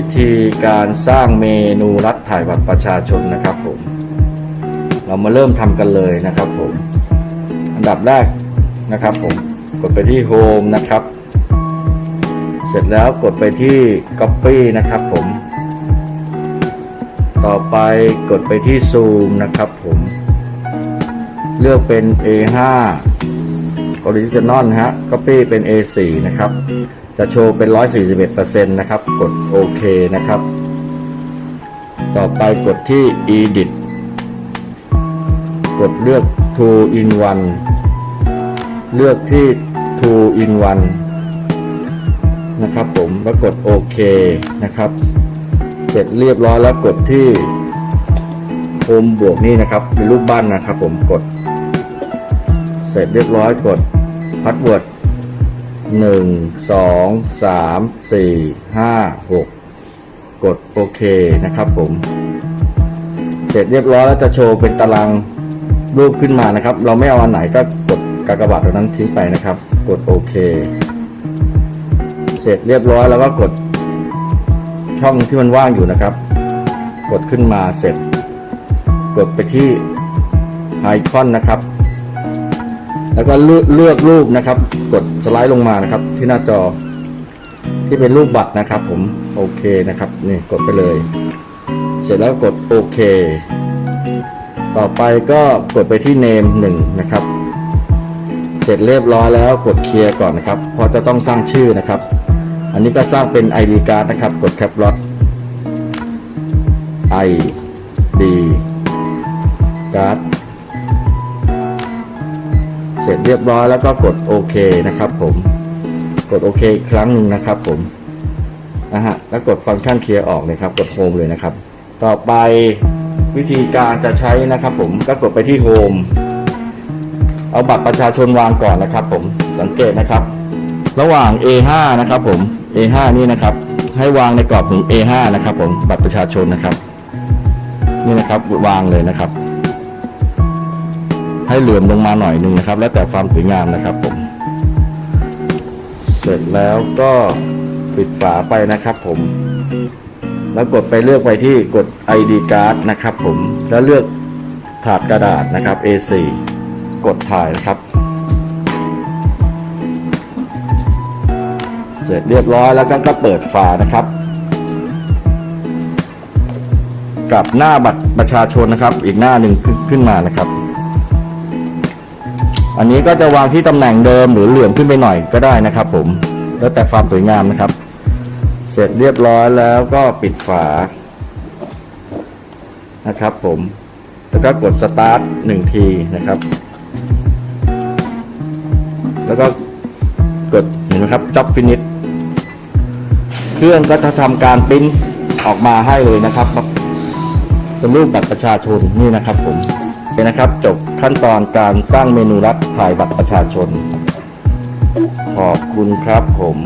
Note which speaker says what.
Speaker 1: ิธีการสร้างเมนูรัฐถ่ายบัตรประชาชนนะครับผม เรามาเริ่มทำกันเลยนะครับผม อันดับแรกนะครับผม กดไปที่ Home นะครับ เสร็จแล้วกดไปที่ Copy นะครับผม ต่อไปกดไปที่ Zoom นะครับผม เลือกเป็น A5 Original นะฮะ Copy เป็น A4 นะครับ จะโชว์เป็น 141%นะครับ กดโอเคนะครับ ต่อไปกดที่ Edit กดเลือก Two in One เลือกที่ Two in One นะครับผมแล้วกดโอเคนะครับ เสร็จเรียบร้อยแล้วกดที่โฮมบวกนี่นะครับเป็นรูปบ้านนะครับผมกด เสร็จเรียบร้อยกดพาสเวิร์ด หนึ่งสองสามสี่ห้าหกกดโอเคนะครับผม เสร็จเรียบร้อยแล้วจะโชว์เป็นตารางรูปขึ้นมานะครับ เราไม่เอาอันไหนก็กดกากบาทตรงนั้นทิ้งไปนะครับ กดโอเค เสร็จเรียบร้อยแล้วก็กด ช่องที่มันว่างอยู่นะครับ กดขึ้นมาเสร็จ กดไปที่ไอคอนนะครับ แล้วก็เลือกเลือกรูปนะครับ กดสไลด์ลงมานะครับ ที่หน้าจอ ที่เป็นรูปบัตรนะครับ ผมโอเคนะครับนี่กดไปเลย เสร็จแล้วกดโอเค ต่อไปก็กดไปที่ name หนึ่งนะครับ เสร็จเรียบร้อยแล้วกดเคลียร์ก่อนนะครับเพราะจะต้องสร้างชื่อนะครับ อันนี้ก็สร้างเป็น ID card นะครับ กด cap lot ID card ร็จเรียบร้อยแล้วก็กดโอเคนะครับ ผมกดโอเคอีกครั้งหนึ่งนะครับ ผมนะฮะแล้วกดฟังก์ชันเคลียร์ออกเลยครับ กดโฮมเลยนะครับ ต่อไปวิธีการจะใช้นะครับ ผมก็กดไปที่โฮมเอาบัตรประชาชนวางก่อนนะครับ ผมสังเกตนะครับ ระหว่าง A5 นะครับ ผม A5 นี่นะครับ ให้วางในกรอบของ A5 นะครับ ผมบัตรประชาชนนะครับ นี่นะครับวางเลยนะครับ ให้เหลื่อมลงมาหน่อยหนึงนะครับ แล้วแต่ความสวยงามนะครับผม เสร็จแล้วก็ปิดฝาไปนะครับผม แล้วกดไปเลือกไปที่กด ID card นะครับผม แล้วเลือกถาดกระดาษนะครับ A4 กดถ่ายนะครับ เสร็จเรียบร้อยแล้วก็ก็เปิดฝานะครับ กับหน้าบัตรประชาชนนะครับ อีกหน้าหนึ่งขึ้นมานะครับ อันนี้ก็จะวางที่ตำแหน่งเดิมหรือเหลื่อมขึ้นไปหน่อยก็ได้นะครับ ผม แล้วแต่ความสวยงามนะครับ เสร็จเรียบร้อยแล้วก็ปิดฝา นะครับ ผม แล้วก็กดสตาร์ทหนึ่งทีนะครับ แล้วก็กดเห็นไหมครับ job finish เครื่องก็จะทำการปริ้นออกมาให้เลยนะครับเป็นรูปบัตรประชาชนนี่นะครับผม นะครับจบขั้นตอนการสร้างเมนูรับถ่ายบัตรประชาชน ขอบคุณครับผม